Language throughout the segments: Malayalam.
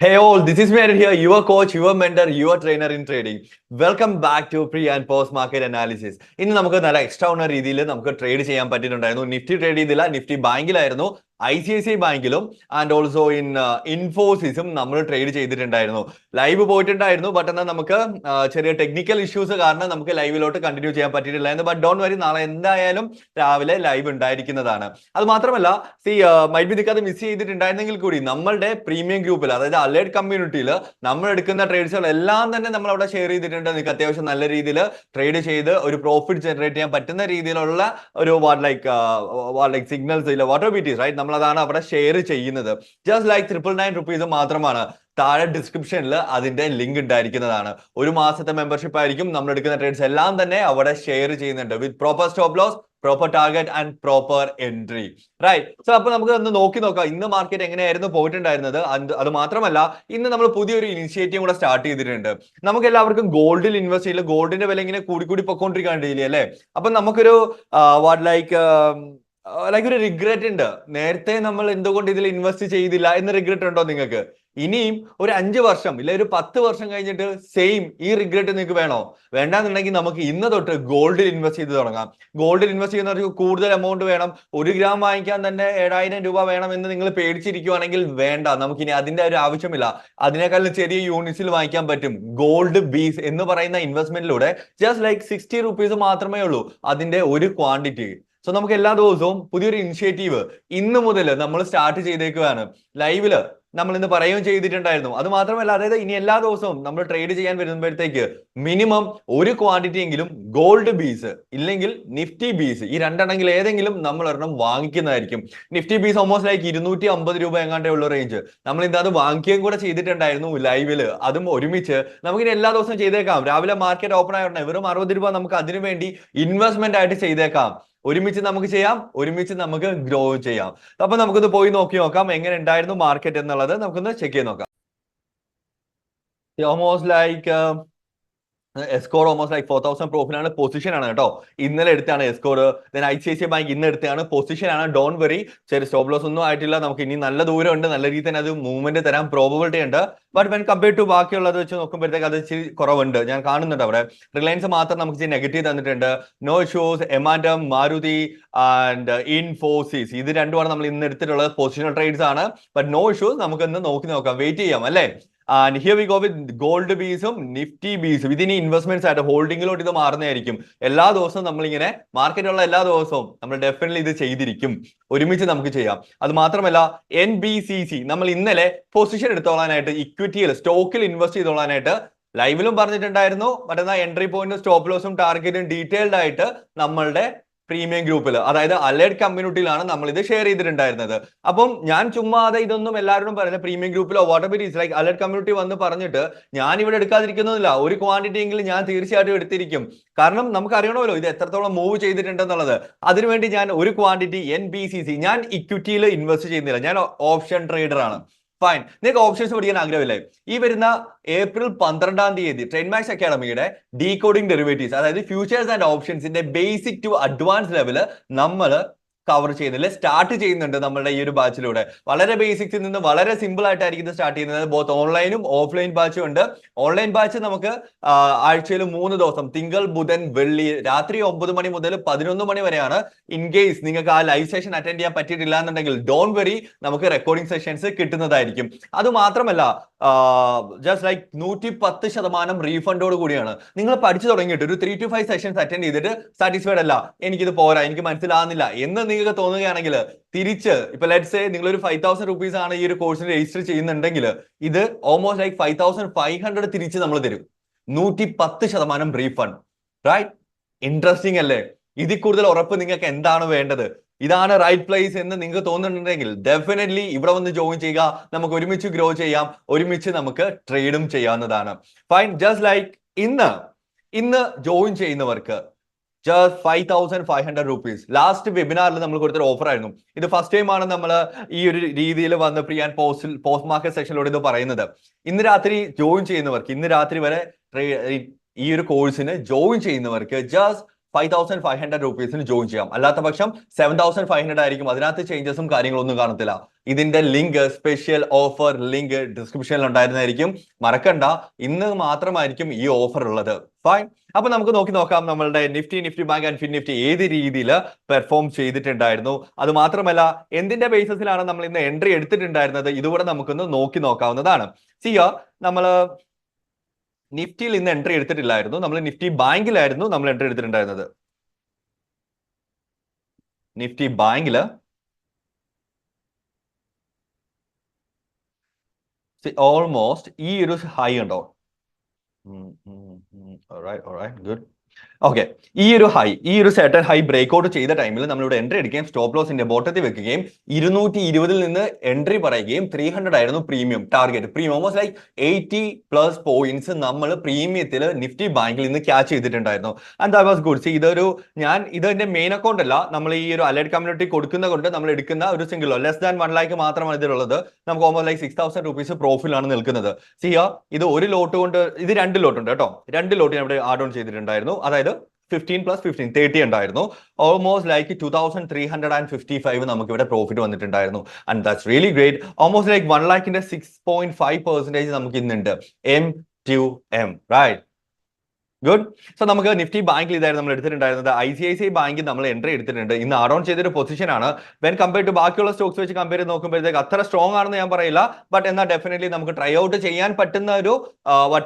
Hey all, this is Merit here, your coach, your mentor, your trainer in trading. Welcome back to pre and post market analysis ഇന്ന് നമുക്ക് നല്ല എക്സ്ട്രാ ഉള്ള രീതിയിൽ നമുക്ക് ട്രേഡ് ചെയ്യാൻ പറ്റിയിട്ടുണ്ടായിരുന്നു. നിഫ്റ്റി ട്രേഡ് ചെയ്തില്ല നിഫ്റ്റി ബാങ്കിലായിരുന്നു ഐ സി ഐ സി ബാങ്കിലും ആൻഡ് ഓൾസോ ഇൻ ഇൻഫോസിസും നമ്മൾ ട്രേഡ് ചെയ്തിട്ടുണ്ടായിരുന്നു. ലൈവ് പോയിട്ടുണ്ടായിരുന്നു ബട്ട് എന്നാൽ നമുക്ക് ചെറിയ ടെക്നിക്കൽ ഇഷ്യൂസ് കാരണം നമുക്ക് ലൈവിലോട്ട് കണ്ടിന്യൂ ചെയ്യാൻ പറ്റിയിട്ടില്ലായിരുന്നു. ബട്ട് ഡോൺ വരി നാളെ എന്തായാലും രാവിലെ ലൈവ് ഉണ്ടായിരിക്കുന്നതാണ്. അത് മാത്രമല്ല സി മൈറ്റ് ബി നിൽക്കാതെ മിസ് ചെയ്തിട്ടുണ്ടായിരുന്നെങ്കിൽ കൂടി നമ്മളുടെ പ്രീമിയം ഗ്രൂപ്പിൽ അതായത് അലേർട്ട് കമ്മ്യൂണിറ്റിയിൽ നമ്മൾ എടുക്കുന്ന ട്രേഡ്സുകൾ എല്ലാം തന്നെ നമ്മൾ അവിടെ ഷെയർ ചെയ്തിട്ടുണ്ട്. നിങ്ങൾക്ക് അത്യാവശ്യം നല്ല രീതിയിൽ ട്രേഡ് ചെയ്ത് ഒരു പ്രോഫിറ്റ് ജനറേറ്റ് ചെയ്യാൻ പറ്റുന്ന രീതിയിലുള്ള ഒരു what like what like signals ഇല്ല. വാട്ടർ ബീറ്റീസ് റൈറ്റ് നമ്മൾ അതാണ് അവിടെ ഷെയർ ചെയ്യുന്നത്. Just like triple nine rupees മാത്രമാണ് താഴെ ഡിസ്ക്രിപ്ഷനിൽ അതിന്റെ ലിങ്ക് ഉണ്ടായിരിക്കുന്നതാണ് ഒരു മാസത്തെ മെമ്പർഷിപ്പ് ആയിരിക്കും നമ്മൾ എടുക്കുന്ന ട്രേഡ്സ് എല്ലാം തന്നെ അവിടെ ഷെയർ ചെയ്യുന്നുണ്ട് with proper stop loss proper target and proper entry right so അപ്പൊ നമുക്ക് ഒന്ന് നോക്കി നോക്കാം. ഇന്ന് മാർക്കറ്റ് എങ്ങനെയായിരുന്നു പോയിട്ടുണ്ടായിരുന്നത്? അത് മാത്രമല്ല ഇന്ന് നമ്മൾ പുതിയൊരു ഇനിഷ്യേറ്റീവ് കൂടെ സ്റ്റാർട്ട് ചെയ്തിട്ടുണ്ട്. നമുക്ക് എല്ലാവർക്കും ഗോൾഡിൽ ഇൻവെസ്റ്റ് ചെയ്യില്ല ഗോൾഡിന്റെ വില ഇങ്ങനെ കൂടി കൂടി പൊക്കോണ്ടിരിക്കാണ്ടില്ലേ അല്ലേ? അപ്പൊ നമുക്കൊരു വാട്ട് ലൈക്ക് ലൈക്ക് ഒരു റിഗ്രറ്റ് ഉണ്ട്. നേരത്തെ നമ്മൾ എന്തുകൊണ്ട് ഇതിൽ ഇൻവെസ്റ്റ് ചെയ്തില്ല എന്ന് റിഗ്രറ്റ് ഉണ്ടോ നിങ്ങൾക്ക്? ഇനിയും ഒരു അഞ്ച് വർഷം ഇല്ല ഒരു പത്ത് വർഷം കഴിഞ്ഞിട്ട് സെയിം ഈ റിഗ്രറ്റ് നിങ്ങൾക്ക് വേണോ? വേണ്ടാന്നുണ്ടെങ്കിൽ നമുക്ക് ഇന്ന് തൊട്ട് ഗോൾഡിൽ ഇൻവെസ്റ്റ് ചെയ്ത് തുടങ്ങാം. ഗോൾഡിൽ ഇൻവെസ്റ്റ് ചെയ്യുന്നവർക്ക് കൂടുതൽ എമൗണ്ട് വേണം. ഒരു ഗ്രാം വാങ്ങിക്കാൻ തന്നെ ഏഴായിരം രൂപ വേണം എന്ന് നിങ്ങൾ പേടിച്ചിരിക്കുവാണെങ്കിൽ വേണ്ട. നമുക്കിനി അതിന്റെ ഒരു ആവശ്യമില്ല. അതിനേക്കാൾ ചെറിയ യൂണിറ്റ്സിൽ വാങ്ങിക്കാൻ പറ്റും. ഗോൾഡ് ബീസ് എന്ന് പറയുന്ന ഇൻവെസ്റ്റ്മെന്റിലൂടെ ജസ്റ്റ് ലൈക്ക് സിക്സ്റ്റി റുപ്പീസ് മാത്രമേ ഉള്ളൂ. അതിന്റെ ഒരു ക്വാണ്ടിറ്റി സോ നമുക്ക് എല്ലാ ദിവസവും പുതിയൊരു ഇനിഷ്യേറ്റീവ് ഇന്ന് മുതൽ നമ്മൾ സ്റ്റാർട്ട് ചെയ്തേക്കുകയാണ് ലൈവിൽ നമ്മൾ ഇന്ന് പറയുകയും ചെയ്തിട്ടുണ്ടായിരുന്നു. അത് മാത്രമല്ല അതായത് ഇനി എല്ലാ ദിവസവും നമ്മൾ ട്രേഡ് ചെയ്യാൻ വരുമ്പോഴത്തേക്ക് മിനിമം ഒരു ക്വാണ്ടിറ്റി എങ്കിലും ഗോൾഡ് ബീസ് ഇല്ലെങ്കിൽ നിഫ്റ്റി ബീസ് ഈ രണ്ടെണ്ണെങ്കിൽ ഏതെങ്കിലും നമ്മൾ ഒരെണ്ണം വാങ്ങിക്കുന്നതായിരിക്കും. നിഫ്റ്റി ബീസ് ഓൾമോസ്റ്റ് ലൈക്ക് ഇരുന്നൂറ്റി അമ്പത് രൂപ എങ്ങാണ്ടേ ഉള്ള റേഞ്ച് നമ്മൾ ഇന്ന് അത് വാങ്ങിക്കുകയും കൂടെ ചെയ്തിട്ടുണ്ടായിരുന്നു ലൈവിൽ അതും ഒരുമിച്ച് നമുക്കിനി എല്ലാ ദിവസവും ചെയ്തേക്കാം. രാവിലെ മാർക്കറ്റ് ഓപ്പൺ ആയ വെറും അറുപത് രൂപ നമുക്ക് അതിനു വേണ്ടി ഇൻവെസ്റ്റ്മെന്റ് ആയിട്ട് ചെയ്തേക്കാം. ഒരുമിച്ച് നമുക്ക് ചെയ്യാം ഒരുമിച്ച് നമുക്ക് ഗ്രോ ചെയ്യാം. അപ്പൊ നമുക്കൊന്ന് പോയി നോക്കി നോക്കാം എങ്ങനെ ഉണ്ടായിരുന്നു മാർക്കറ്റ് എന്നുള്ളത് നമുക്കൊന്ന് ചെക്ക് ചെയ്ത് നോക്കാം. Almost like Escorts almost like four thousand പ്രോഫിനാണ് position ആണ് കേട്ടോ. ഇന്നലെ എടുത്താണ് Escorts then I C I C bank ഇന്ന് എടുത്താണ് പൊസിഷൻ ആണ്. ഡോൺ വെറി ചെറിയ സ്റ്റോപ്പ് ലോസ് ഒന്നും ആയിട്ടില്ല. നമുക്ക് ഇനി നല്ല ദൂരം ഉണ്ട്. നല്ല രീതിയിൽ തന്നെ അത് മൂവ്മെന്റ് തരാൻ പ്രോബിലിറ്റി ഉണ്ട്. ബട്ട് വെൻ കമ്പയർ ടു ബാക്കിയുള്ളത് വെച്ച് നോക്കുമ്പോഴത്തേക്ക് അത് ഇച്ചിരി കുറവുണ്ട്. ഞാൻ കാണുന്നുണ്ട് അവിടെ. റിലയൻസ് മാത്രം നമുക്ക് ഇച്ചിരി നെഗറ്റീവ് തന്നിട്ടുണ്ട്. നോ ഷൂസ് എമാൻഡം മാരുതി ആൻഡ് ഇൻഫോസിസ് ഇത് രണ്ടുമാണ് നമ്മൾ ഇന്ന് എടുത്തിട്ടുള്ളത്. പൊസിഷണൽ ട്രേഡ്സ് ആണ്. ബട്ട് നോ ഇഷ്യൂസ് നമുക്ക് ഇന്ന് നോക്കി നോക്കാം. വെയിറ്റ് ചെയ്യാം. അല്ലേ? And here we go with gold ബീസും Nifty ബീസും ഇതിന് ഇൻവെസ്റ്റ്മെന്റ്സ് ആയിട്ട് ഹോൾഡിങ്ങിലോട്ട് ഇത് മാറുന്നതായിരിക്കും. എല്ലാ ദിവസവും നമ്മളിങ്ങനെ മാർക്കറ്റുള്ള എല്ലാ ദിവസവും നമ്മൾ ഡെഫിനറ്റ്ലി ഇത് ചെയ്തിരിക്കും. ഒരുമിച്ച് നമുക്ക് ചെയ്യാം. അത് മാത്രമല്ല എൻ ബി സി സി നമ്മൾ ഇന്നലെ പൊസിഷൻ എടുത്തോളാനായിട്ട് ഇക്വിറ്റിയിൽ സ്റ്റോക്കിൽ ഇൻവെസ്റ്റ് ചെയ്തോളാനായിട്ട് ലൈവിലും പറഞ്ഞിട്ടുണ്ടായിരുന്നു. മറ്റന്നാ എൻട്രി പോയിന്റും സ്റ്റോപ്പ് ലോസും ടാർഗറ്റും ഡീറ്റെയിൽഡ് ആയിട്ട് നമ്മളുടെ പ്രീമിയം ഗ്രൂപ്പിൽ അതായത് അലേഡ് കമ്മ്യൂണിറ്റിയിലാണ് നമ്മൾ ഇത് ഷെയർ ചെയ്തിട്ടുണ്ടായിരുന്നത്. അപ്പം ഞാൻ ചുമ്മാതെ ഇതൊന്നും എല്ലാവരോടും പറയുന്നത് premium ഗ്രൂപ്പിലോ what what are BTST like alert community വന്ന് പറഞ്ഞിട്ട് ഞാൻ ഇവിടെ എടുക്കാതിരിക്കുന്നില്ല ഒരു ക്വാണ്ടിറ്റി എങ്കിലും ഞാൻ തീർച്ചയായിട്ടും എടുത്തിരിക്കും. കാരണം നമുക്ക് അറിയണമല്ലോ ഇത് എത്രത്തോളം മൂവ് ചെയ്തിട്ടുണ്ടെന്നുള്ളത്. അതിനുവേണ്ടി ഞാൻ ഒരു quantity N B C C ഞാൻ ഇക്വിറ്റിയിൽ ഇൻവെസ്റ്റ് ചെയ്യുന്നില്ല. ഞാൻ ഓപ്ഷൻ ട്രേഡറാണ് ഫൈൻ നിങ്ങൾക്ക് ഓപ്ഷൻസ് പഠിക്കാൻ ആഗ്രഹമില്ലേ? ഈ വരുന്ന ഏപ്രിൽ പന്ത്രണ്ടാം തീയതി ട്രെയിൻ മാക്സ് അക്കാഡമിയുടെ ഡീകോഡിംഗ് ഡെറിവേറ്റീവ്സ് അതായത് ഫ്യൂച്ചേഴ്സ് ആൻഡ് ഓപ്ഷൻസിന്റെ ബേസിക് ടു അഡ്വാൻസ് ലെവൽ നമ്മൾ കവർ ചെയ്യുന്നില്ല? സ്റ്റാർട്ട് ചെയ്യുന്നുണ്ട് നമ്മുടെ ഈ ഒരു ബാച്ചിലൂടെ വളരെ ബേസിക്സിൽ നിന്ന് വളരെ സിമ്പിൾ ആയിട്ടായിരിക്കും സ്റ്റാർട്ട് ചെയ്യുന്നത്. ബോത്ത് ഓൺലൈനും ഓഫ്ലൈൻ ബാച്ചും ഉണ്ട്. ഓൺലൈൻ ബാച്ച് നമുക്ക് ആഴ്ചയിൽ മൂന്ന് ദിവസം തിങ്കൾ ബുധൻ വെള്ളി രാത്രി ഒമ്പത് മണി മുതൽ പതിനൊന്ന് മണി വരെയാണ്. ഇൻ കേസ് നിങ്ങൾക്ക് ആ ലൈവ് സെഷൻ അറ്റൻഡ് ചെയ്യാൻ പറ്റിയിട്ടില്ല എന്നുണ്ടെങ്കിൽ ഡോൺ വെറി നമുക്ക് റെക്കോർഡിംഗ് സെഷൻസ് കിട്ടുന്നതായിരിക്കും. അത് മാത്രമല്ല ജസ്റ്റ് ലൈക്ക് നൂറ്റി പത്ത് ശതമാനം റീഫണ്ടോട് കൂടിയാണ്. നിങ്ങൾ പഠിച്ചു തുടങ്ങിയിട്ട് ഒരു three to five sessions attend ചെയ്തിട്ട് സാറ്റിസ്ഫൈഡ് അല്ല. എനിക്കിത് പോരാ എനിക്ക് മനസ്സിലാകുന്നില്ല എന്ന് നിങ്ങൾക്ക് തോന്നുകയാണെങ്കിൽ തിരിച്ച് ഇപ്പൊ ലെറ്റ്സ് നിങ്ങൾ ഒരു ഫൈവ് തൗസൻഡ് റുപ്പീസ് ആണ് ഈ ഒരു കോഴ്സിന് രജിസ്റ്റർ ചെയ്യുന്നുണ്ടെങ്കിൽ ഇത് almost like five thousand five hundred തിരിച്ച് നമ്മൾ തരും. നൂറ്റി പത്ത് ശതമാനം റീഫണ്ട് റൈറ്റ് ഇൻട്രസ്റ്റിംഗ് അല്ലേ? ഇതിൽ കൂടുതൽ ഉറപ്പ് നിങ്ങൾക്ക് എന്താണ് വേണ്ടത്? ഇതാണ് റൈറ്റ് പ്ലേസ് എന്ന് നിങ്ങൾക്ക് തോന്നുന്നുണ്ടെങ്കിൽ ഡെഫിനറ്റ്ലി ഇവിടെ വന്ന് ജോയിൻ ചെയ്യുക. നമുക്ക് ഒരുമിച്ച് ഗ്രോ ചെയ്യാം. ഒരുമിച്ച് നമുക്ക് ട്രേഡും ചെയ്യാവുന്നതാണ്. ഫൈൻ ജസ്റ്റ് ലൈക്ക് ഇന്ന് ഇന്ന് ജോയിൻ ചെയ്യുന്നവർക്ക് just five thousand five hundred rupees last വെബിനാറിൽ നമ്മൾ കൊടുത്തൊരു ഓഫർ ആയിരുന്നു. ഇത് ഫസ്റ്റ് ടൈം ആണ് നമ്മൾ ഈ ഒരു രീതിയിൽ വന്ന് പ്രീ ആൻഡ് പോസ്റ്റിൽ പോസ്റ്റ് മാർക്കറ്റ് സെക്ഷനിലൂടെ ഇത് പറയുന്നത്. ഇന്ന് രാത്രി ജോയിൻ ചെയ്യുന്നവർക്ക് ഇന്ന് രാത്രി വരെ ഈ ഒരു കോഴ്സിന് ജോയിൻ ചെയ്യുന്നവർക്ക് just five thousand five hundred റുപ്പീസിന് join ചെയ്യാം. അല്ലാത്ത പക്ഷം സെവൻ തൗസൻഡ് ഫൈവ് ഹൺഡ്രഡ് ആയിരിക്കും. അതിനകത്ത് ചേഞ്ചസും കാര്യങ്ങളൊന്നും കാണത്തില്ല. ഇതിന്റെ ലിങ്ക് സ്പെഷ്യൽ ഓഫർ ലിങ്ക് ഡിസ്ക്രിപ്ഷനിൽ ഉണ്ടായിരുന്നായിരിക്കും മറക്കണ്ട. ഇന്ന് മാത്രമായിരിക്കും ഈ ഓഫർ ഉള്ളത്. ഫൈൻ അപ്പൊ നമുക്ക് നോക്കി നോക്കാം. നമ്മളുടെ Nifty Nifty bank and Fin Nifty ഏത് രീതിയിൽ പെർഫോം ചെയ്തിട്ടുണ്ടായിരുന്നു? അത് മാത്രമല്ല എന്തിന്റെ ബേസിസിലാണ് നമ്മൾ ഇന്ന് എൻട്രി എടുത്തിട്ടുണ്ടായിരുന്നത്? ഇതുകൂടെ നമുക്കൊന്ന് നോക്കി നോക്കാവുന്നതാണ്. സിയ നമ്മൾ നിഫ്റ്റിയിൽ ഇന്ന് എൻട്രി എടുത്തിട്ടില്ലായിരുന്നു. നമ്മൾ നിഫ്റ്റി ബാങ്കിലായിരുന്നു നമ്മൾ എൻട്രി എടുത്തിട്ടുണ്ടായിരുന്നത്. നിഫ്റ്റി ബാങ്കിൽ ഓൾമോസ്റ്റ് ഈ ഒരു ഹൈ ഉണ്ടോ? ഗുഡ് ഓക്കെ ഈ ഒരു ഹൈ ഈ ഒരു സെറ്റർ ഹൈ ബ്രേക്ക് ഔട്ട് ചെയ്ത ടൈമിൽ നമ്മളിവിടെ എൻട്രി എടുക്കുകയും സ്റ്റോപ്പ് ലോസിന്റെ ബോട്ടത്തിൽ വെക്കുകയും ഇരുന്നൂറ്റി ഇരുപതിൽ നിന്ന് എൻട്രി പറയുകയും ത്രീ ഹൺഡ്രഡ് ആയിരുന്നു premium target premium almost like eighty plus points നമ്മൾ പ്രീമിയത്തിൽ നിഫ്റ്റി ബാങ്കിൽ നിന്ന് ക്യാച്ച് ചെയ്തിട്ടുണ്ടായിരുന്നു. And that was good see ഇതൊരു ഞാൻ ഇത് എന്റെ മെയിൻ അക്കൗണ്ട് അല്ല. നമ്മൾ ഈ ഒരു അലേർട്ട് കമ്മ്യൂണിറ്റി കൊടുക്കുന്ന കൊണ്ട് നമ്മൾ എടുക്കുന്ന ഒരു സിംഗിളോ ലെസ് ദാൻ വൺ ലാക്ക് മാത്രമാണ് ഇതിലുള്ളത് നമുക്ക് almost like six thousand rupees പ്രോഫിലാണ് നിൽക്കുന്നത്. സിയ ഇത് ഒരു ലോട്ട് കൊണ്ട് ഇത് രണ്ട് ലോട്ട് ഉണ്ട് കേട്ടോ. രണ്ട് ലോട്ട് ഞാൻ ഇവിടെ ആഡ് ഓൺ ചെയ്തിട്ടുണ്ടായിരുന്നു. അതായത് ഫിഫ്റ്റീൻ പ്ലസ് ഫിഫ്റ്റീൻ തേർട്ടി ഉണ്ടായിരുന്നു. Almost like two thousand three hundred and fifty five നമുക്ക് ഇവിടെ പ്രോഫിറ്റ് വന്നിട്ടുണ്ടായിരുന്നു. And that's really great almost like one ലാക്കിന്റെ six point five percentage നമുക്ക് ഇന്നുണ്ട് M to M right good so നമുക്ക് നിഫ്റ്റി ബാങ്കിൽ ഇതായിരുന്നു നമ്മൾ എടുത്തിട്ടുണ്ടായിരുന്നത്. ഐ സി ഐ സി ബാങ്കിൽ നമ്മൾ എൻട്രി എടുത്തിട്ടുണ്ട്. ഇന്ന് ഓൺ ചെയ്തൊരു പൊസിഷൻ ആണ്. വെൻ കമ്പയർ ടു ബാക്കിയുള്ള സ്റ്റോക്സ് വെച്ച് കമ്പയർ ചെയ്ത് നോക്കുമ്പോഴത്തേക്ക് അത്ര സ്ട്രോങ് ആണെന്ന് ഞാൻ പറയില്ല. ബട്ട് എന്നാൽ ഡെഫിനറ്റ്ലി നമുക്ക് ട്രൈ ഔട്ട് ചെയ്യാൻ പറ്റുന്ന ഒരു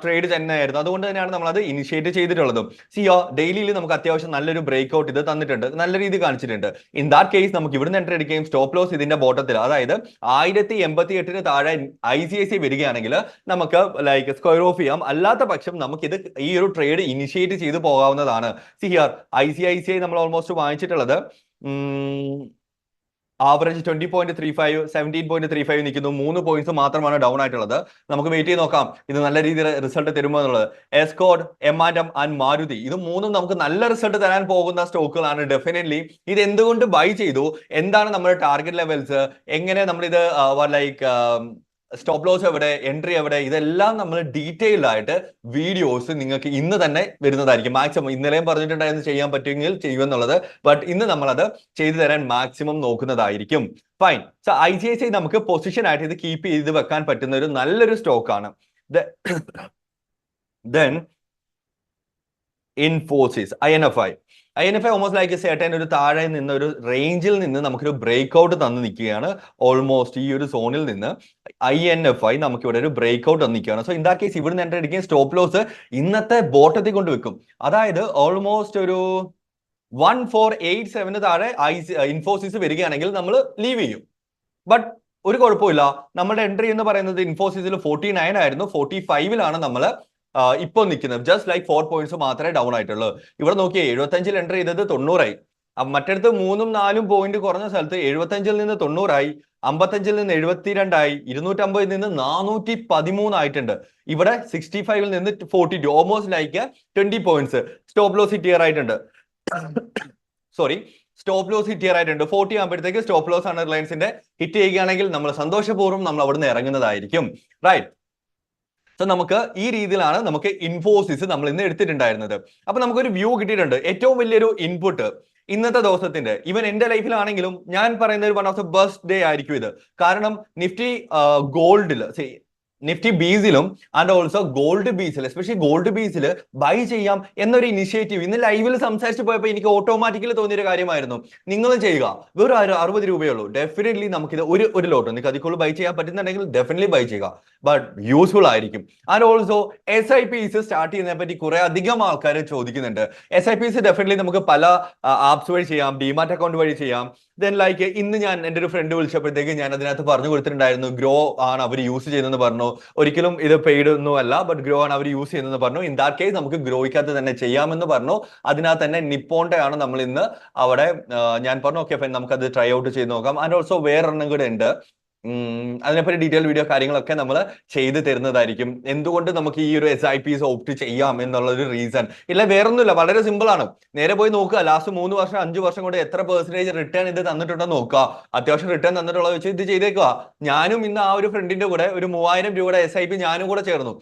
ട്രേഡ് തന്നെയായിരുന്നു. അതുകൊണ്ട് തന്നെയാണ് നമ്മൾ അത് ഇനിഷ്യേറ്റ് ചെയ്തിട്ടുള്ളത് സിയോ ഡെയിലിയിൽ നമുക്ക് അത്യാവശ്യം നല്ലൊരു ബ്രേക്ക് ഔട്ട് ഇത് തന്നിട്ടുണ്ട്. നല്ല രീതി കാണിച്ചിട്ടുണ്ട്. ഇൻ ദാറ്റ് കേസ് നമുക്ക് ഇവിടുന്ന് എൻട്രി എടുക്കുകയും സ്റ്റോപ്പ് ലോസ് ഇതിന്റെ ബോട്ടത്തിൽ അതായത് ആയിരത്തി എൺപത്തി എട്ടിന് താഴെ ഐ സി ഐ സി വരികയാണെങ്കിൽ നമുക്ക് ലൈക്ക് സ്ക്വയർ ഓഫ് ചെയ്യാം. അല്ലാത്ത പക്ഷം നമുക്ക് ഇത് ഈ ഒരു ട്രേഡ് ഇനിഷ്യേറ്റ് ചെയ്തു പോകാവുന്നതാണ്. See here I C I C I നമ്മൾ almost വാങ്ങിച്ചിട്ടുള്ളത് average twenty point three five seventeen point three five നിൽക്കുന്നു. മൂന്ന് പോയിന്റ്സ് മാത്രമാണ് ഡൗൺ ആയിട്ടുള്ളത്. നമുക്ക് വെയിറ്റ് ചെയ്ത് നോക്കാം. ഇത് നല്ല രീതിയിൽ റിസൾട്ട് തരുമോ എന്നുള്ളത്. Escorts M and M and Maruti ഇത് മൂന്നും നമുക്ക് നല്ല റിസൾട്ട് തരാൻ പോകുന്ന സ്റ്റോക്കുകളാണ് ഡെഫിനറ്റ്ലി ഇത് എന്തുകൊണ്ട് ബൈ ചെയ്തു? എന്താണ് നമ്മുടെ ടാർഗറ്റ് ലെവൽസ് എങ്ങനെ നമ്മളിത് ലൈക്ക് സ്റ്റോപ്പ് ലോസ് എവിടെ എൻട്രി എവിടെ ഇതെല്ലാം നമ്മൾ ഡീറ്റെയിൽഡ് ആയിട്ട് വീഡിയോസ് നിങ്ങൾക്ക് ഇന്ന് തന്നെ വരുന്നതായിരിക്കും. മാക്സിമം ഇന്നലെയും പറഞ്ഞിട്ടുണ്ടായിരുന്നു ചെയ്യാൻ പറ്റുമെങ്കിൽ ചെയ്യുമെന്നുള്ളത് ബട്ട് ഇന്ന് നമ്മളത് ചെയ്തു തരാൻ maximum നോക്കുന്നതായിരിക്കും. Fine so I C I C നമുക്ക് പൊസിഷൻ ആയിട്ട് ഇത് കീപ്പ് ചെയ്ത് വെക്കാൻ പറ്റുന്ന ഒരു നല്ലൊരു സ്റ്റോക്കാണ് then Infosys I N F I I N F I almost like സേട്ടൻ ഒരു താഴെ നിന്ന് ഒരു റേഞ്ചിൽ നിന്ന് നമുക്കൊരു ബ്രേക്ക് ഔട്ട് തന്നു നിൽക്കുകയാണ്. ഓൾമോസ്റ്റ് ഈ ഒരു സോണിൽ നിന്ന് ഐ എൻ എഫ് ഐ നമുക്ക് ഇവിടെ ഒരു ബ്രേക്ക് ഔട്ട് തന്നിരിക്കുകയാണ് സോ ഇൻ ദാറ്റ് കേസ് ഇവിടെ നിന്ന് അടിക്കുകയും സ്റ്റോപ്പ് ലോസ് ഇന്നത്തെ ബോട്ടത്തിൽ കൊണ്ട് വെക്കും. അതായത് ഓൾമോസ്റ്റ് ഒരു വൺ ഫോർ എയ്റ്റ് സെവന് താഴെ ഐ ഇൻഫോസിസ് വരികയാണെങ്കിൽ നമ്മൾ ലീവ് ചെയ്യും. ബട്ട് ഒരു കുഴപ്പമില്ല. നമ്മുടെ എൻട്രി എന്ന് പറയുന്നത് ഇൻഫോസിസിൽ ഫോർട്ടി നയൻ ആയിരുന്നു. ഫോർട്ടി ഫൈവിലാണ് നമ്മൾ ഇപ്പോൾ നിൽക്കുന്നത്. ജസ്റ്റ് ലൈക്ക് ഫോർ പോയിന്റ്സ് മാത്രമേ ഡൗൺ ആയിട്ടുള്ളൂ. ഇവിടെ നോക്കിയേ എഴുപത്തഞ്ചിൽ എന്റർ ചെയ്തത് തൊണ്ണൂറായി. മറ്റടുത്ത് മൂന്നും നാലും പോയിന്റ് കുറഞ്ഞ സ്ഥലത്ത് എഴുപത്തഞ്ചിൽ നിന്ന് തൊണ്ണൂറായി. അമ്പത്തഞ്ചിൽ നിന്ന് എഴുപത്തിരണ്ടായി. ഇരുന്നൂറ്റമ്പതിൽ നിന്ന് നാനൂറ്റി പതിമൂന്നായിട്ടുണ്ട് ഇവിടെ സിക്സ്റ്റി ഫൈവിൽ നിന്ന് forty two almost like twenty points stop loss hit ആയിട്ടുണ്ട്. സോറി സ്റ്റോപ്പ് ലോസ് ഹിറ്റ് ആയിട്ടുണ്ട്. ഫോർട്ടി ആകുമ്പോഴത്തേക്ക് സ്റ്റോപ്പ് ലോസ് ആണ് റിലയൻസിന്റെ ഹിറ്റ് ചെയ്യുകയാണെങ്കിൽ നമ്മൾ സന്തോഷപൂർവം നമ്മൾ അവിടുന്ന് ഇറങ്ങുന്നതായിരിക്കും. റൈറ്റ് സോ നമുക്ക് ഈ രീതിയിലാണ് നമുക്ക് ഇൻഫോസിസ് നമ്മൾ ഇന്ന് എടുത്തിട്ടുണ്ടായിരുന്നത്. അപ്പൊ നമുക്കൊരു വ്യൂ കിട്ടിയിട്ടുണ്ട്. ഏറ്റവും വലിയൊരു ഇൻപുട്ട് ഇന്നത്തെ ദിവസത്തിന്റെ ഇവൻ എന്റെ ലൈഫിലാണെങ്കിലും ഞാൻ പറയുന്ന ഒരു one of the best day ആയിരിക്കും ഇത്. കാരണം നിഫ്റ്റി ഗോൾഡിൽ നിഫ്റ്റി ബീസിലും ആൻഡ് ഓൾസോ ഗോൾഡ് ബീസിൽ എസ്പെഷ്യലി ഗോൾഡ് ബീസിൽ ബൈ ചെയ്യാം എന്നൊരു ഇനിഷ്യേറ്റീവ് ഇന്ന് ലൈവിൽ സംസാരിച്ച് പോയപ്പോൾ എനിക്ക് ഓട്ടോമാറ്റിക്കലി തോന്നിയൊരു കാര്യമായിരുന്നു. നിങ്ങളും ചെയ്യുക. വെറും ഒരു അറുപത് രൂപയേ ഉള്ളൂ. ഡെഫിനറ്റ്ലി നമുക്കിത് ഒരു ഒരു ലോട്ട് നിങ്ങൾക്ക് അതിൽ ബൈ ചെയ്യാൻ പറ്റുന്നുണ്ടെങ്കിൽ ഡെഫിനറ്റ്ലി ബൈ ചെയ്യുക. ബട്ട് യൂസ്ഫുൾ ആയിരിക്കും. And also S I Ps start ചെയ്യുന്നതിനെ പറ്റി കുറെ അധികം ആൾക്കാർ ചോദിക്കുന്നുണ്ട്. എസ് ഐ പിസ് ഡെഫിനറ്റ്ലി നമുക്ക് പല ആപ്സ് വഴി ചെയ്യാം ഡിമാറ്റ് അക്കൗണ്ട് വഴി ചെയ്യാം. ദെൻ ലൈക്ക് ഇന്ന് ഞാൻ എന്റെ ഒരു ഫ്രണ്ട് വിളിച്ചപ്പോഴത്തേക്ക് ഞാൻ അതിനകത്ത് പറഞ്ഞു കൊടുത്തിട്ടുണ്ടായിരുന്നു ഗ്രോ ആണ് അവർ യൂസ് ചെയ്യുന്നതെന്ന് പറഞ്ഞു. ഒരിക്കലും ഇത് പെയ്ഡ് ഒന്നും അല്ല ബട്ട് ഗ്രോ ആണ് അവർ യൂസ് ചെയ്യുന്നതെന്ന് പറഞ്ഞു. ഇൻ ദാറ്റ് കേസ് നമുക്ക് ഗ്രോയ്ക്കകത്ത് തന്നെ ചെയ്യാമെന്ന് പറഞ്ഞു. അതിനകത്ത് തന്നെ നിപ്പോണ്ടെ ആണ് നമ്മൾ ഇന്ന് അവിടെ ഞാൻ പറഞ്ഞു ഓക്കെ ഫൈൻ നമുക്കത് ട്രൈ ഔട്ട് ചെയ്ത് നോക്കാം. ആൻഡ് ഓൾസോ വേറൊരെണ്ണം കൂടെ ഉണ്ട്. അതിനെപ്പറ്റി ഡീറ്റെയിൽ വീഡിയോ കാര്യങ്ങളൊക്കെ നമ്മൾ ചെയ്തു തരുന്നതായിരിക്കും. എന്തുകൊണ്ട് നമുക്ക് ഈ ഒരു എസ് ഐ പിസ് ഓപ്റ്റ് ചെയ്യാം എന്നുള്ള ഒരു റീസൺ ഇല്ല വേറൊന്നുമില്ല. വളരെ സിമ്പിൾ ആണ്. നേരെ പോയി നോക്കുക. ലാസ്റ്റ് മൂന്ന് വർഷം അഞ്ച് വർഷം കൊണ്ട് എത്ര പെർസെന്റേജ് റിട്ടേൺ ഇത് തന്നിട്ടുണ്ടോ നോക്കുക. അത്യാവശ്യം റിട്ടേൺ തന്നിട്ടുള്ളത് വെച്ച് ഇത് ചെയ്തേക്കുക. ഞാനും ഇന്ന് ആ ഒരു ഫ്രണ്ടിന്റെ കൂടെ ഒരു മൂവായിരം രൂപയുടെ എസ് ഐ പി ഞാനും കൂടെ ചേർന്നു.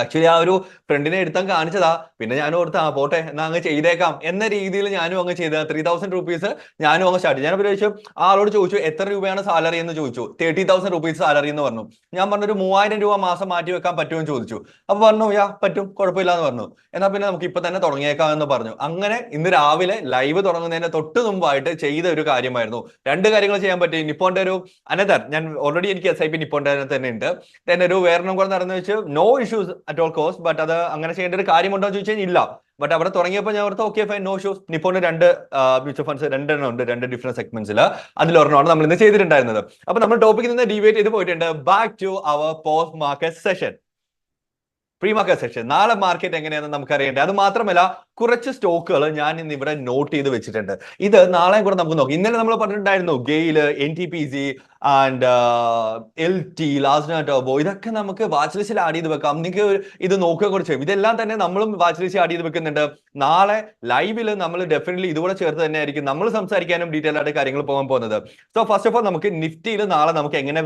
ആക്ച്വലി ആ ഒരു ഫ്രണ്ടിനെ എടുത്താൻ കാണിച്ചതാ. പിന്നെ ഞാൻ ഓർത്ത് ആ പോട്ടെ എന്നാ അങ്ങ് ചെയ്തേക്കാം. എന്ന രീതിയിൽ ഞാനും അങ്ങ് ചെയ്ത ത്രീ തൗസൻഡ് റുപ്പീസ് ഞാനും അങ്ങ് സ്റ്റാർട്ട് ഞാൻ ചോദിച്ചു ആളോട് ചോദിച്ചു എത്ര രൂപയാണ് സാലറി എന്ന്? ചോദിച്ചു. തേർട്ടി തൗസൻഡ് റുപ്പീസ് സാലറി എന്ന് പറഞ്ഞു. ഞാൻ പറഞ്ഞു ഒരു മൂവായിരം രൂപ മാസം മാറ്റി വെക്കാൻ പറ്റുമെന്ന് ചോദിച്ചു. അപ്പൊ പറഞ്ഞു യാ പറ്റും കുഴപ്പമില്ല എന്ന് പറഞ്ഞു. എന്നാൽ പിന്നെ നമുക്ക് ഇപ്പൊ തന്നെ തുടങ്ങിയേക്കാം എന്ന് പറഞ്ഞു. അങ്ങനെ ഇന്ന് രാവിലെ ലൈവ് തുടങ്ങുന്നതിന് തൊട്ട് മുമ്പായിട്ട് ചെയ്ത ഒരു കാര്യമായിരുന്നു. രണ്ട് കാര്യങ്ങൾ ചെയ്യാൻ പറ്റി. നിപ്പോന്റെ ഒരു അനദർ ഞാൻ ഓൾറെഡി എനിക്ക് എസ് ഐ പി നിപ്പോന്റെ തന്നെ ഉണ്ട്. then ഒരു വേറെ കൂടെ നടന്നു വെച്ച് no issues at all cost but അത് അങ്ങനെ ചെയ്യേണ്ട ഒരു കാര്യമുണ്ടോ എന്ന് ചോദിച്ചാൽ ഇല്ല. ബട്ട് അവിടെ തുടങ്ങിയപ്പോൾ ഞാൻ ഓർത്ത് ഓക്കെ ഫൈൻ നോ ഷൂസ് നിപ്പോന്റെ രണ്ട് മ്യൂച്വൽ ഫണ്ട്സ് രണ്ടെണ്ണം ഉണ്ട് രണ്ട് ഡിഫറെന്റ് സെഗ്മെന്റ്സിൽ അതിലൊരെണ്ണമാണ് നമ്മൾ ഇന്ന് ചെയ്തിട്ടുണ്ടായിരുന്നത്. അപ്പൊ നമ്മൾ ടോപ്പിക്കിൽ നിന്ന് ഡിവേറ്റ് ചെയ്ത് പോയിട്ടുണ്ട്. Back to our post market session pre market session നാളെ മാർക്കറ്റ് എങ്ങനെയാണെന്ന് നമുക്ക് അറിയേണ്ടത് അത് മാത്രമല്ല കുറച്ച് സ്റ്റോക്കുകൾ ഞാൻ ഇന്ന് ഇവിടെ നോട്ട് ചെയ്ത് വെച്ചിട്ടുണ്ട്. ഇത് നാളെ കൂടെ നമുക്ക് നോക്കാം. ഇന്നലെ നമ്മൾ പറഞ്ഞിട്ടുണ്ടായിരുന്നു GAIL N T P C and L T last turbo ഇതൊക്കെ നമുക്ക് വാച്ച് ലിസ്റ്റിൽ ആഡ് ചെയ്ത് വെക്കാം. നിങ്ങൾക്ക് ഇത് നോക്കുക കുറച്ച് ഇതെല്ലാം തന്നെ നമ്മളും വാച്ച് ലിസ്റ്റ് ആഡ് ചെയ്ത് വെക്കുന്നുണ്ട്. നാളെ ലൈവിൽ നമ്മൾ ഡെഫിനറ്റ്ലി ഇതുകൂടെ ചേർത്ത് തന്നെ ആയിരിക്കും നമ്മൾ സംസാരിക്കാനും ഡീറ്റെയിൽ ആയിട്ട് കാര്യങ്ങൾ പോകാൻ പോകുന്നത്. സോ ഫസ്റ്റ് ഓഫ് ഓൾ നമുക്ക് നിഫ്റ്റിയിൽ നാളെ നമുക്ക് എങ്ങനെ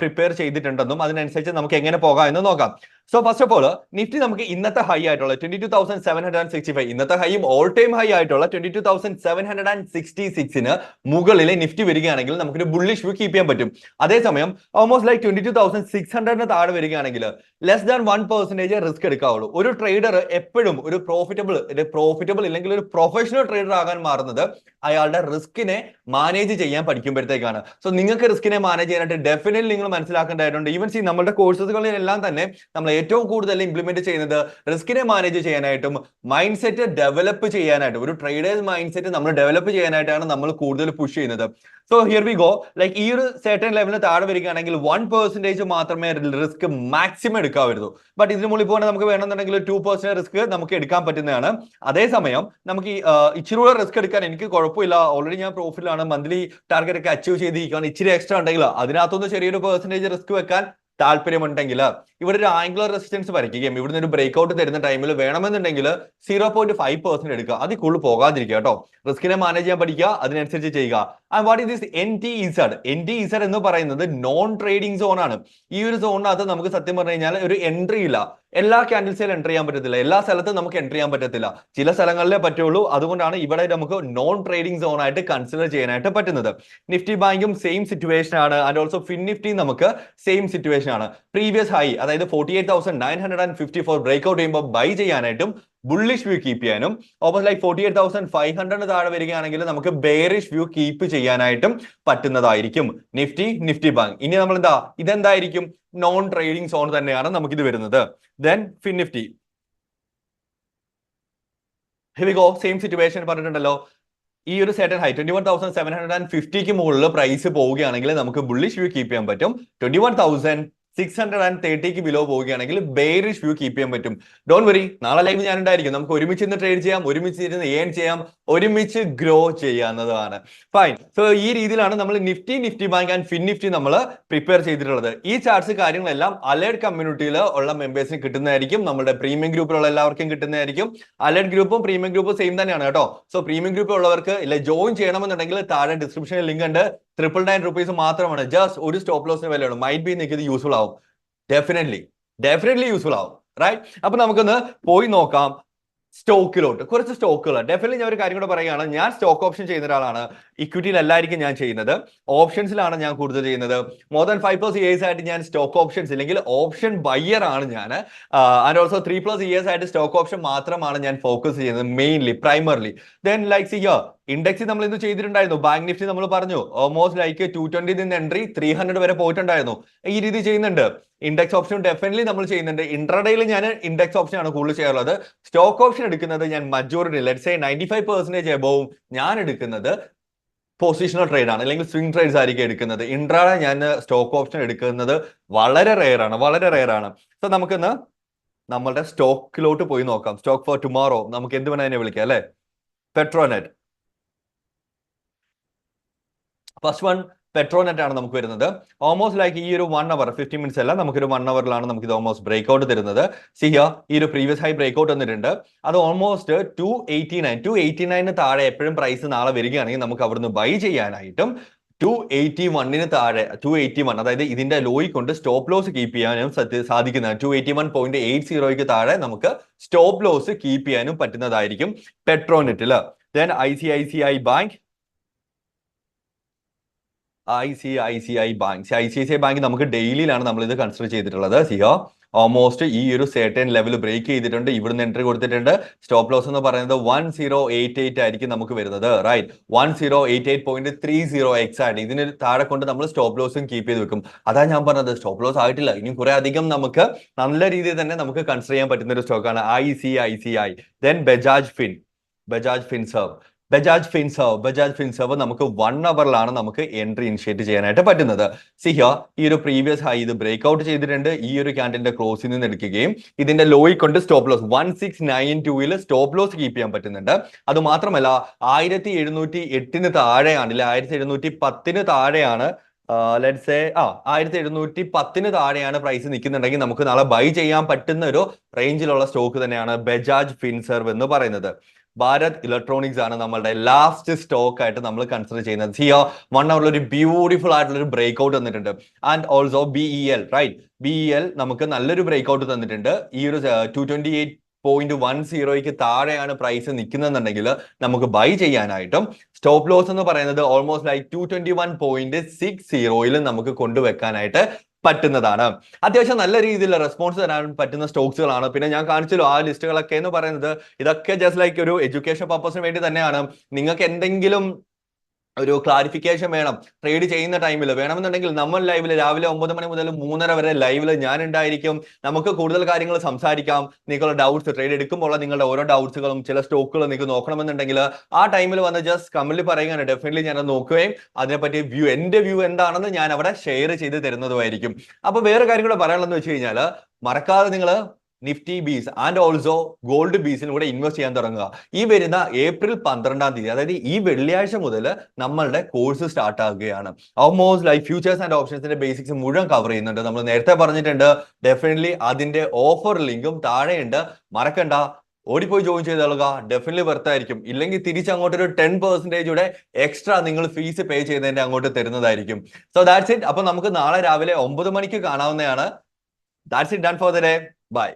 പ്രിപ്പയർ ചെയ്തിട്ടുണ്ടെന്നും അതിനനുസരിച്ച് നമുക്ക് എങ്ങനെ പോകാം എന്ന് നോക്കാം. So first of all Nifty നമുക്ക് ഇന്നത്തെ ഹൈ ആയിട്ടുള്ള twenty two thousand seven hundred and sixty five ഇന്നത്തെ ഹൈയും ഓൾ ടൈം ഹൈ ആയിട്ടുള്ള twenty two thousand seven hundred and sixty സിക്സിന് മുകളിലെ നിഫ്റ്റി വരികയാണെങ്കിൽ നമുക്കൊരു ബുള്ളിഷ് വ്യൂ കീപ്പ് ചെയ്യാൻ പറ്റും. അതേസമയം almost like twenty two thousand six ഹൺഡ്രഡിന് താഴെ വരികയാണെങ്കിൽ less than one percentage risk എടുക്കാവുള്ളൂ. ഒരു ട്രേഡർ എപ്പോഴും ഒരു പ്രോഫിറ്റബിൾ പ്രോഫിറ്റബിൾ ഇല്ലെങ്കിൽ ഒരു പ്രൊഫഷണൽ ട്രേഡർ ആകാൻ മാറുന്നത് അയാളുടെ റിസ്കിനെ മാനേജ് ചെയ്യാൻ പഠിക്കുമ്പോഴത്തേക്കാണ്. സോ നിങ്ങൾക്ക് റിസ്കിനെ മാനേജ് ചെയ്യാനായിട്ട് ഡെഫിനറ്റ്ലി നിങ്ങൾ മനസ്സിലാക്കേണ്ടതായിട്ടുണ്ട്. ഈവൻ സി നമ്മുടെ കോഴ്സുകളിലെല്ലാം തന്നെ നമ്മൾ ഏറ്റവും കൂടുതൽ ഇംപ്ലിമെന്റ് ചെയ്യുന്നത് റിസ്കിനെ മാനേജ് ചെയ്യാനായിട്ടും മൈൻഡ് സെറ്റ് ഡെവലപ്പ് ചെയ്യാനായിട്ടും ഒരു ട്രേഡേഴ്സ് മൈൻഡ് സെറ്റ് നമ്മൾ ഡെവലപ്പ് ചെയ്യാനായിട്ടാണ് നമ്മൾ കൂടുതൽ പുഷ് ചെയ്യുന്നത്. So here we go like ഈ ഒരു സെർട്ടൺ ലെവലിന് താഴെ വരികയാണെങ്കിൽ വൺ പെർസെന്റേജ് മാത്രമേ റിസ്ക് മാക്സിമം എടുക്കാവരുത്. ബട്ട് ഇതിന് മുകളിൽ പോകാൻ നമുക്ക് വേണമെന്നുണ്ടെങ്കിൽ ടു പെർസെന്റ് റിസ്ക് നമുക്ക് എടുക്കാൻ പറ്റുന്നതാണ്. അതേസമയം നമുക്ക് ഇച്ചിരി കൂടെ റിസ്ക് എടുക്കാൻ എനിക്ക് കുഴപ്പമില്ല. ഓൾറെഡി ഞാൻ പ്രോഫിറ്റിലാണ് മന്ത്ലി ടാർഗറ്റ് ഒക്കെ അച്ചീവ് ചെയ്തിരിക്കുകയാണ്. ഇച്ചിരി എക്സ്ട്രാ ഉണ്ടെങ്കിൽ അതിനകത്തൊന്ന് ചെറിയൊരു പെർസെന്റേജ് റിസ്ക് വെക്കാൻ താല്പര്യമുണ്ടെങ്കിൽ ഇവിടെ ഒരു ആംഗുലർ റെസിസ്റ്റൻസ് വരയ്ക്കുകയും ഇവിടുന്ന് ഒരു ബ്രേക്ക് ഔട്ട് തരുന്ന ടൈമിൽ വേണമെന്നുണ്ടെങ്കിൽ സീറോ പോയിന്റ് ഫൈവ് പെർസെന്റ് എടുക്കുക. അതിൽ കൂടുതൽ പോകാതിരിക്കുക കേട്ടോ. റിസ്കിനെ മാനേജ് ചെയ്യാൻ പഠിക്കുക അതിനനുസരിച്ച് ചെയ്യുക. And what is this N T Z N T Z എന്ന് പറയുന്നത് നോൺ ട്രേഡിംഗ് സോൺ ആണ്. ഈ ഒരു സോണിനകത്ത് നമുക്ക് സത്യം പറഞ്ഞു കഴിഞ്ഞാൽ ഒരു എൻട്രി ഇല്ല. എല്ലാ ക്യാൻഡിൽസിലും എൻട്രി ചെയ്യാൻ പറ്റത്തില്ല. എല്ലാ സ്ഥലത്തും നമുക്ക് എൻട്രി ചെയ്യാൻ പറ്റത്തില്ല. ചില സ്ഥലങ്ങളിലേ പറ്റുള്ളൂ. അതുകൊണ്ടാണ് ഇവിടെ നമുക്ക് നോൺ ട്രേഡിംഗ് സോൺ ആയിട്ട് കൺസിഡർ ചെയ്യാനായിട്ട് പറ്റുന്നത്. നിഫ്റ്റി ബാങ്കും സെയിം സിറ്റുവേഷൻ ആണ്. ആൻഡ് ഓൾസോ ഫിൻ നിഫ്റ്റി നമുക്ക് സെയിം സിറ്റുവേഷൻ ആണ്. പ്രീവിയസ് ഹൈ അതായത് forty eight thousand nine hundred and fifty four break out ചെയ്യുമ്പോൾ ബൈ ചെയ്യാനായിട്ടും ബുള്ളിഷ് വ്യൂ കീപ്പ് ചെയ്യാനും opposite like forty eight thousand five hundred താഴെ വരികയാണെങ്കിൽ നമുക്ക് ബേറിഷ് വ്യൂ കീപ്പ് ചെയ്യാനായിട്ടും പറ്റുന്നതായിരിക്കും. Nifty Nifty bank. ഇനി നമ്മൾ എന്താ ഇതെന്തായിരിക്കും? നോൺ ട്രേഡിംഗ് സോൺ തന്നെയാണ് നമുക്കിത് വരുന്നത്. ദെൻ ഫിൻ നിഫ്റ്റി ഹെവിഗോ സെയിം സിറ്റുവേഷൻ പറഞ്ഞിട്ടുണ്ടല്ലോ. ഈ ഒരു certain high twenty one thousand seven hundred and ഫിഫ്റ്റിക്ക് മുകളിൽ പ്രൈസ് പോവുകയാണെങ്കിൽ നമുക്ക് ബുള്ളിഷ് വ്യൂ കീപ്പ് ചെയ്യാൻ പറ്റും. Twenty one thousand six hundred and തേർട്ടിക്ക് below പോവുകയാണെങ്കിൽ ബെയറിഷ് വ്യൂ കീപ്പ് ചെയ്യാൻ പറ്റും. ഡോൺ വരി നാളെ ലൈവ് ഞാൻ ഉണ്ടായിരിക്കും നമുക്ക് ഒരുമിച്ച് ഇന്ന് ട്രേഡ് ചെയ്യാം ഒരുമിച്ച് ഇരുന്ന് ഏൺ ചെയ്യാം ഒരുമിച്ച് ഗ്രോ ചെയ്യാവുന്നതാണ്. ഫൈൻ സോ ഈ രീതിയിലാണ് നമ്മൾ Nifty Nifty bank and fin Nifty നമ്മൾ പ്രിപ്പയർ ചെയ്തിട്ടുള്ളത്. ഈ ചാർട്ട്സ് കാര്യങ്ങളെല്ലാം അലേർട്ട് കമ്മ്യൂണിറ്റിയിൽ ഉള്ള മെമ്പേഴ്സിന് കിട്ടുന്നതായിരിക്കും. നമ്മുടെ പ്രീമിയം ഗ്രൂപ്പിലുള്ള എല്ലാവർക്കും കിട്ടുന്നതായിരിക്കും. അലേർട്ട് ഗ്രൂപ്പും പ്രീമിയം ഗ്രൂപ്പും സെയിം തന്നെയാണ് കേട്ടോ. സോ പ്രീമിയം ഗ്രൂപ്പ് ഉള്ളവർക്ക് ഇല്ല ജോയിൻ ചെയ്യണമെന്നുണ്ടെങ്കിൽ താഴെ ഡിസ്ക്രിപ്ഷനിൽ ലിങ്ക് ഉണ്ട്. ട്രിപ്പിൾ നയൻ റുപ്പീസ് മാത്രമാണ്. ജസ്റ്റ് ഒരു സ്റ്റോപ്പ് ലോസിന് വിലയാണ് മൈറ്റ് ബി നിങ്ങൾക്ക് ഇത് യൂസ്ഫുൾ ആവും. ഡെഫിനറ്റ്ലി ഡെഫിനറ്റ്ലി യൂസ്ഫുൾ ആവും. റൈറ്റ് അപ്പൊ നമുക്കൊന്ന് പോയി നോക്കാം. സ്റ്റോക്കിലോട്ട് കുറച്ച് സ്റ്റോക്കുകൾ ഡെഫിനറ്റ്ലി ഞാൻ ഒരു കാര്യം കൂടെ പറയുകയാണ്. ഞാൻ സ്റ്റോക്ക് ഓപ്ഷൻ ചെയ്യുന്ന ഒരാളാണ്. ഇക്വിറ്റിയിൽ അല്ലായിരിക്കും ഞാൻ ചെയ്യുന്നത്. ഓപ്ഷൻസിലാണ് ഞാൻ കൂടുതൽ ചെയ്യുന്നത്. More than five plus years ആയിട്ട് ഞാൻ സ്റ്റോക്ക് ഓപ്ഷൻസ് ഇല്ലെങ്കിൽ ഓപ്ഷൻ ബയ്യർ ആണ് ഞാൻ. And also three plus years ആയിട്ട് സ്റ്റോക്ക് ഓപ്ഷൻ മാത്രമാണ് ഞാൻ ഫോക്കസ് ചെയ്യുന്നത് mainly primarily then likes year index നമ്മൾ ഇന്ന് ചെയ്തിട്ടുണ്ടായിരുന്നു. ബാങ്ക് നിഫ്റ്റി നമ്മൾ പറഞ്ഞു ഓൾമോസ്റ്റ് ലൈക്ക് ടു ട്വന്റി നിന്ന് എൻട്രി ത്രീ ഹൺഡ്രഡ് വരെ പോയിട്ടുണ്ടായിരുന്നു. ഈ രീതി ചെയ്യുന്നുണ്ട്. ഇൻഡെക്സ് ഓപ്ഷൻ ഡെഫിനറ്റ്ലി നമ്മൾ ചെയ്യുന്നുണ്ട്. ഇൻട്രഡേയിൽ ഞാൻ ഇൻഡെക്സ് ഓപ്ഷൻ ആണ് കൂടുതൽ ചെയ്യാറുള്ളത്. സ്റ്റോക്ക് ഓപ്ഷൻ എടുക്കുന്നത് ഞാൻ majority let's ninety five percentage എബോവും ഞാൻ എടുക്കുന്നത് പൊസിഷണൽ ട്രേഡ് ആണ് അല്ലെങ്കിൽ സ്വിംഗ് ട്രേഡ്സ് ആയിരിക്കും എടുക്കുന്നത്. ഇൻട്രാഡ ഞാൻ സ്റ്റോക്ക് ഓപ്ഷൻ എടുക്കുന്നത് വളരെ റെയർ ആണ് വളരെ റെയർ ആണ്. സോ നമുക്കിന്ന് നമ്മളുടെ സ്റ്റോക്കിലോട്ട് പോയി നോക്കാം. സ്റ്റോക്ക് ഫോർ ടുമോറോ നമുക്ക് എന്ത് വേണേ അതിനെ വിളിക്കാം അല്ലെ? പെട്രോനെറ്റ് ഫസ്റ്റ് വൺ പെട്രോനെറ്റ് ആണ് നമുക്ക് വരുന്നത്. ഓൾമോസ്റ്റ് ലൈക്ക് ഈ ഒരു വൺ അവർ ഫിഫ്റ്റി മിനിറ്റ്സ് അല്ല നമുക്കൊരു വൺ അവറിലാണ് നമുക്ക് ഇത് ഓൾമോസ്റ്റ് ബ്രേക്ക് ഔട്ട് തരുന്നത് സിഹ ഈ ഒരു പ്രീവിയസ് ഹൈ ബ്രേക്ക് ഔട്ട് വന്നിട്ടുണ്ട് അത് almost two eighty nine two eighty nine താഴെ എപ്പോഴും പ്രൈസ് നാളെ വരികയാണെങ്കിൽ നമുക്ക് അവിടുന്ന് ബൈ ചെയ്യാനായിട്ടും ടു എയ്റ്റി വണ്ണിന് താഴെ ടു എയ്റ്റി വൺ അതായത് ഇതിന്റെ ലോയി കൊണ്ട് സ്റ്റോപ്പ് ലോസ് കീപ്പ് ചെയ്യാനും സാധിക്കുന്നതാണ് two eighty one point eight സീറോയ്ക്ക് താഴെ നമുക്ക് സ്റ്റോപ്പ് ലോസ് കീപ്പ് ചെയ്യാനും പറ്റുന്നതായിരിക്കും പെട്രോനെറ്റിൽ then I C I C I bank I C I C I bank. I C I C I bank നമുക്ക് ഡെയിലിയിലാണ് നമ്മൾ ഇത് കൺസിഡർ ചെയ്തിട്ടുള്ളത്. സിയോ ഓൾമോസ്റ്റ് ഈ ഒരു സേർട്ടൻ ലെവൽ ബ്രേക്ക് ചെയ്തിട്ടുണ്ട്. ഇവിടുന്ന് എൻട്രി കൊടുത്തിട്ടുണ്ട്. സ്റ്റോപ്പ് ലോസ് എന്ന് പറയുന്നത് വൺ സീറോ എയ്റ്റ് എയ്റ്റ് ആയിരിക്കും നമുക്ക് വരുന്നത് right one zero eight eight point three zero X ആണ് ഇതിന് താഴെ കൊണ്ട് നമ്മൾ സ്റ്റോപ്പ് ലോസും കീപ്പ് ചെയ്ത് വെക്കും. അതാ ഞാൻ പറഞ്ഞത്. സ്റ്റോപ്പ് ലോസ് ആയിട്ടില്ല. ഇനി കുറെ അധികം നമുക്ക് നല്ല രീതിയിൽ തന്നെ നമുക്ക് കൺസിഡർ ചെയ്യാൻ പറ്റുന്ന ഒരു സ്റ്റോക്കാണ് I C I C I. Then Bajaj Fin Bajaj Finserv Bajaj Finserv Bajaj Finserv നമുക്ക് വൺ അവറിലാണ് നമുക്ക് എൻട്രി ഇനിഷ്യേറ്റ് ചെയ്യാനായിട്ട് പറ്റുന്നത്. സിഹ ഈ ഒരു പ്രീവിയസ് ഹൈ ഇത് ബ്രേക്ക് ഔട്ട് ചെയ്തിട്ടുണ്ട്. ഈ ഒരു ക്യാൻഡിന്റെ ക്ലോസിൽ നിന്ന് എടുക്കുകയും ഇതിന്റെ ലോയിൽ കൊണ്ട് stop loss one six nine ടൂവിൽ സ്റ്റോപ്പ് ലോസ് കീപ്പ് ചെയ്യാൻ പറ്റുന്നുണ്ട്. അത് മാത്രമല്ല ആയിരത്തി എഴുന്നൂറ്റി എട്ടിന് താഴെയാണ് ഇല്ല ആയിരത്തി എഴുന്നൂറ്റി പത്തിന് താഴെയാണ് ലെറ്റ്സ് ആ ആയിരത്തി എഴുന്നൂറ്റി പത്തിന് താഴെയാണ് പ്രൈസ് നിൽക്കുന്നുണ്ടെങ്കിൽ നമുക്ക് നാളെ ബൈ ചെയ്യാൻ പറ്റുന്ന ഒരു റേഞ്ചിലുള്ള സ്റ്റോക്ക് തന്നെയാണ് ബജാജ് ഫിൻസർവ് എന്ന് പറയുന്നത്. ഭാരത് ഇലക്ട്രോണിക്സ് ആണ് നമ്മളുടെ ലാസ്റ്റ് സ്റ്റോക്ക് ആയിട്ട് നമ്മൾ കൺസിഡർ ചെയ്യുന്നത്. സിയോ വൺ അവറിൽ ഒരു ബ്യൂട്ടിഫുൾ ആയിട്ടുള്ള ഒരു ബ്രേക്ക് ഔട്ട് തന്നിട്ടുണ്ട്. And also B E L right B E L നമുക്ക് നല്ലൊരു ബ്രേക്ക് ഔട്ട് തന്നിട്ടുണ്ട്. ഈ ഒരു two twenty eight point one സീറോയ്ക്ക് താഴെയാണ് പ്രൈസ് നിൽക്കുന്നതെന്നുണ്ടെങ്കിൽ നമുക്ക് ബൈ ചെയ്യാനായിട്ടും സ്റ്റോപ്പ് ലോസ് എന്ന് പറയുന്നത് almost like two twenty one point six സീറോയിൽ നമുക്ക് കൊണ്ടുവെക്കാനായിട്ട് പറ്റുന്നതാണ്. അത്യാവശ്യം നല്ല രീതിയിലുള്ള റെസ്പോൺസ് തരാൻ പറ്റുന്ന സ്റ്റോക്സുകളാണ് പിന്നെ ഞാൻ കാണിച്ചല്ലോ ആ ലിസ്റ്റുകളൊക്കെ എന്ന് പറയുന്നത് ഇതൊക്കെ ജസ്റ്റ് ലൈക്ക് ഒരു എഡ്യൂക്കേഷൻ പർപ്പസിന് വേണ്ടി തന്നെയാണ്. നിങ്ങൾക്ക് എന്തെങ്കിലും ഒരു ക്ലാരിഫിക്കേഷൻ വേണം. ട്രേഡ് ചെയ്യുന്ന ടൈമിൽ വേണമെന്നുണ്ടെങ്കിൽ നമ്മൾ ലൈവിൽ രാവിലെ ഒമ്പത് മണി മുതൽ മൂന്നര വരെ ലൈവിൽ ഞാൻ ഉണ്ടായിരിക്കും. നമുക്ക് കൂടുതൽ കാര്യങ്ങൾ സംസാരിക്കാം. നിങ്ങളുടെ ഡൗട്ട്സ് ട്രേഡ് എടുക്കുമ്പോൾ നിങ്ങളുടെ ഓരോ ഡൗട്ട്സുകളും ചില സ്റ്റോക്കുകൾ നിങ്ങൾക്ക് നോക്കണമെന്നുണ്ടെങ്കിൽ ആ ടൈമിൽ വന്ന് ജസ്റ്റ് കമന്റിൽ പറയുകയാണ് ഡെഫിനറ്റ്ലി ഞാൻ നോക്കുകയും അതിനെപ്പറ്റി വ്യൂ എന്റെ വ്യൂ എന്താണെന്ന് ഞാൻ അവിടെ ഷെയർ ചെയ്ത് തരുന്നതുമായിരിക്കും. അപ്പൊ വേറെ കാര്യങ്ങൾ കൂടെ പറയാനുള്ളതെന്ന് വെച്ച് കഴിഞ്ഞാൽ മറക്കാതെ നിങ്ങൾ Nifty bees and also gold ബീസിലും കൂടെ ഇൻവെസ്റ്റ് ചെയ്യാൻ തുടങ്ങുക. ഈ വരുന്ന ഏപ്രിൽ പന്ത്രണ്ടാം തീയതി അതായത് ഈ വെള്ളിയാഴ്ച മുതൽ നമ്മളുടെ കോഴ്സ് സ്റ്റാർട്ട് ആകുകയാണ് ഓൾമോസ്റ്റ് ലൈഫ് ഫ്യൂച്ചേഴ്സ് ആൻഡ് ഓപ്ഷൻസിന്റെ ബേസിക്സ് മുഴുവൻ കവർ ചെയ്യുന്നുണ്ട്. നമ്മൾ നേരത്തെ പറഞ്ഞിട്ടുണ്ട് ഡെഫിനറ്റ്ലി അതിന്റെ ഓഫർ ലിങ്കും താഴെയുണ്ട്. മറക്കണ്ട. ഓടിപ്പോയി ജോയിൻ ചെയ്തോളുക ഡെഫിനറ്റ്ലി വെർത്തായിരിക്കും ഇല്ലെങ്കിൽ തിരിച്ച് അങ്ങോട്ട് ഒരു ടെൻ പെർസെന്റേജുടെ എക്സ്ട്രാ നിങ്ങൾ ഫീസ് പേ ചെയ്തതിന്റെ അങ്ങോട്ട് തരുന്നതായിരിക്കും. സോ ദാറ്റ്സ് ഇറ്റ് അപ്പൊ നമുക്ക് നാളെ രാവിലെ ഒമ്പത് മണിക്ക് കാണാവുന്നതാണ്. That's it done for the day bye